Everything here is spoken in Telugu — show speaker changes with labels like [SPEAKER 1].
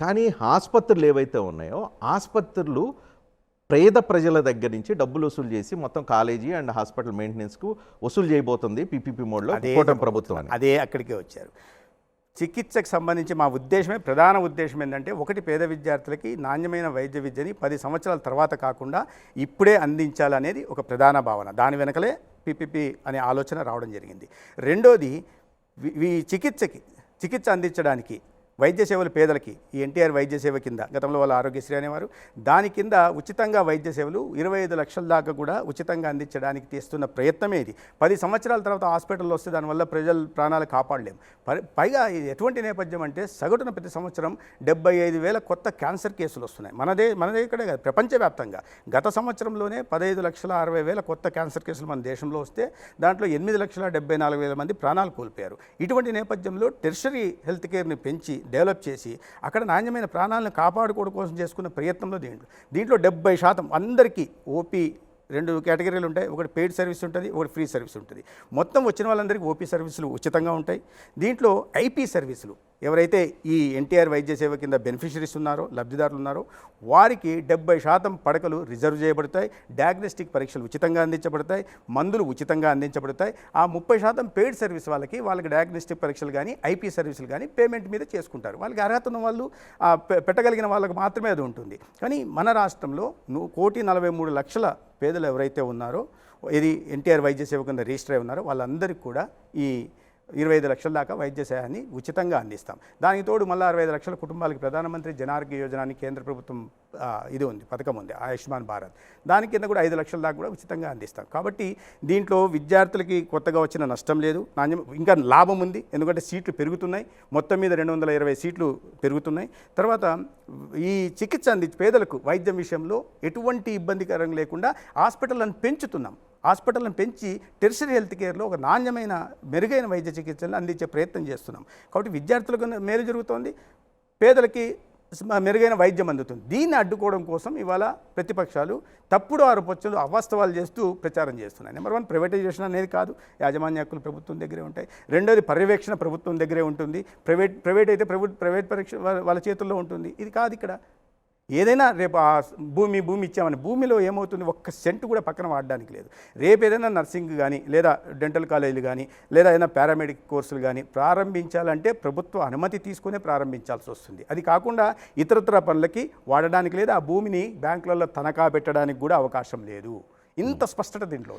[SPEAKER 1] కానీ ఆసుపత్రులు ఏవైతే ఉన్నాయో ఆసుపత్రులు పేద ప్రజల దగ్గర నుంచి డబ్బులు వసూలు చేసి మొత్తం కాలేజీ అండ్ హాస్పిటల్ మెయింటెనెన్స్కు వసూలు చేయబోతుంది పీపీపీ మోడ్లో కూటమి ప్రభుత్వం
[SPEAKER 2] అదే అక్కడికే వచ్చారు. చికిత్సకు సంబంధించి మా ఉద్దేశమే ప్రధాన ఉద్దేశం ఏంటంటే ఒకటి పేద విద్యార్థులకి నాణ్యమైన వైద్య విద్యని పది సంవత్సరాల తర్వాత కాకుండా ఇప్పుడే అందించాలనేది ఒక ప్రధాన భావన. దాని వెనకలే పిపిపి అనే ఆలోచన రావడం జరిగింది. రెండోది వి- ఈ చికిత్సకి చికిత్స అందించడానికి వైద్య సేవలు పేదలకి ఈ ఎన్టీఆర్ వైద్య సేవ కింద గతంలో వాళ్ళ ఆరోగ్యశ్రీ అనేవారు దాని కింద ఉచితంగా వైద్య సేవలు ఇరవై ఐదు లక్షల దాకా కూడా ఉచితంగా అందించడానికి తీస్తున్న ప్రయత్నమే ఇది. పది సంవత్సరాల తర్వాత హాస్పిటల్లో వస్తే దానివల్ల ప్రజల ప్రాణాలు కాపాడలేము. పైగా ఇది ఎటువంటి నేపథ్యం అంటే సగటున ప్రతి సంవత్సరం డెబ్బై ఐదు వేల కొత్త క్యాన్సర్ కేసులు వస్తున్నాయి. మనదే మనదే ఇక్కడే కాదు ప్రపంచవ్యాప్తంగా. గత సంవత్సరంలోనే పదహైదు లక్షల అరవై వేల కొత్త క్యాన్సర్ కేసులు మన దేశంలో వస్తే దాంట్లో ఎనిమిది లక్షల డెబ్బై నాలుగు వేల మంది ప్రాణాలు కోల్పోయారు. ఇటువంటి నేపథ్యంలో టెర్షరీ హెల్త్ కేర్ని పెంచి డెవలప్ చేసి అక్కడ నాణ్యమైన ప్రాణాలను కాపాడుకోవడం కోసం చేసుకున్న ప్రయత్నంలో దీంట్లో. దీంట్లో డెబ్బై శాతం అందరికీ ఓపీ రెండు కేటగిరీలు ఉంటాయి. ఒకటి పెయిడ్ సర్వీస్ ఉంటుంది ఒకటి ఫ్రీ సర్వీస్ ఉంటుంది. మొత్తం వచ్చిన వాళ్ళందరికీ ఓపీ సర్వీసులు ఉచితంగా ఉంటాయి. దీంట్లో ఐపీ సర్వీసులు ఎవరైతే ఈ ఎన్టీఆర్ వైద్య సేవ కింద బెనిఫిషరీస్ ఉన్నారో లబ్ధిదారులు ఉన్నారో వారికి డెబ్బై శాతం పడకలు రిజర్వ్ చేయబడతాయి. డయాగ్నోస్టిక్ పరీక్షలు ఉచితంగా అందించబడతాయి. మందులు ఉచితంగా అందించబడతాయి. ఆ ముప్పై శాతం పెయిడ్ సర్వీస్ వాళ్ళకి వాళ్ళకి డయాగ్నోస్టిక్ పరీక్షలు కానీ ఐపీ సర్వీసులు కానీ పేమెంట్ మీద చేసుకుంటారు. వాళ్ళకి అర్హత ఉన్న వాళ్ళు పె- పెట్టగలిగిన వాళ్ళకి మాత్రమే అది ఉంటుంది. కానీ మన రాష్ట్రంలో కోటి నలభై మూడు లక్షల పేదలు ఎవరైతే ఉన్నారో ఇది ఎన్టీఆర్ వైద్య సేవ కింద రిజిస్టర్ అయి ఉన్నారో వాళ్ళందరికీ కూడా ఈ ఇరవై ఐదు లక్షల దాకా వైద్య సహాయాన్ని ఉచితంగా అందిస్తాం. దానికి తోడు మళ్ళీ అరవై ఐదు లక్షల కుటుంబాలకి ప్రధానమంత్రి జనారోగ్య యోజన అని కేంద్ర ప్రభుత్వం ఇది ఉంది పథకం ఉంది ఆయుష్మాన్ భారత్. దాని కింద కూడా ఐదు లక్షల దాకా కూడా ఉచితంగా అందిస్తాం. కాబట్టి దీంట్లో విద్యార్థులకి కొత్తగా వచ్చిన నష్టం లేదు. నాణ్యం ఇంకా లాభం ఉంది. ఎందుకంటే సీట్లు పెరుగుతున్నాయి. మొత్తం మీద రెండు వందల ఇరవై సీట్లు పెరుగుతున్నాయి. తర్వాత ఈ చికిత్స అంది పేదలకు వైద్యం విషయంలో ఎటువంటి ఇబ్బందికరం లేకుండా హాస్పిటల్లను పెంచుతున్నాం. హాస్పిటల్ని పెంచి టెర్షరీ హెల్త్ కేర్లో ఒక నాణ్యమైన మెరుగైన వైద్య చికిత్సలను అందించే ప్రయత్నం చేస్తున్నాం. కాబట్టి విద్యార్థులకు మేలు జరుగుతోంది. పేదలకి మెరుగైన వైద్యం అందుతుంది. దీన్ని అడ్డుకోవడం కోసం ఇవాళ ప్రతిపక్షాలు తప్పుడు ఆరోపణలు అవాస్తవాలు చేస్తూ ప్రచారం చేస్తున్నాయి. నెంబర్ వన్ ప్రైవేటైజేషన్ అనేది కాదు. యాజమాన్య హక్కులు ప్రభుత్వం దగ్గరే ఉంటాయి. రెండోది పర్యవేక్షణ ప్రభుత్వం దగ్గరే ఉంటుంది. ప్రైవేట్ ప్రైవేట్ అయితే ప్రైవేట్ ప్రైవేట్ పరీక్ష వాళ్ళ- వాళ్ళ చేతుల్లో ఉంటుంది. ఇది కాదు ఇక్కడ. ఏదైనా రేపు ఆ భూమి భూమి ఇచ్చామని భూమిలో ఏమవుతుంది? ఒక్క సెంటు కూడా పక్కన వాడడానికి లేదు. రేపు ఏదైనా నర్సింగ్ కానీ లేదా డెంటల్ కాలేజీలు కానీ లేదా ఏదైనా పారామెడిక్ కోర్సులు కానీ ప్రారంభించాలంటే ప్రభుత్వ అనుమతి తీసుకునే ప్రారంభించాల్సి వస్తుంది. అది కాకుండా ఇతరతర పనులకి వాడడానికి లేదా. ఆ భూమిని బ్యాంకులలో తనఖా పెట్టడానికి కూడా అవకాశం లేదు. ఇంత స్పష్టత దీంట్లో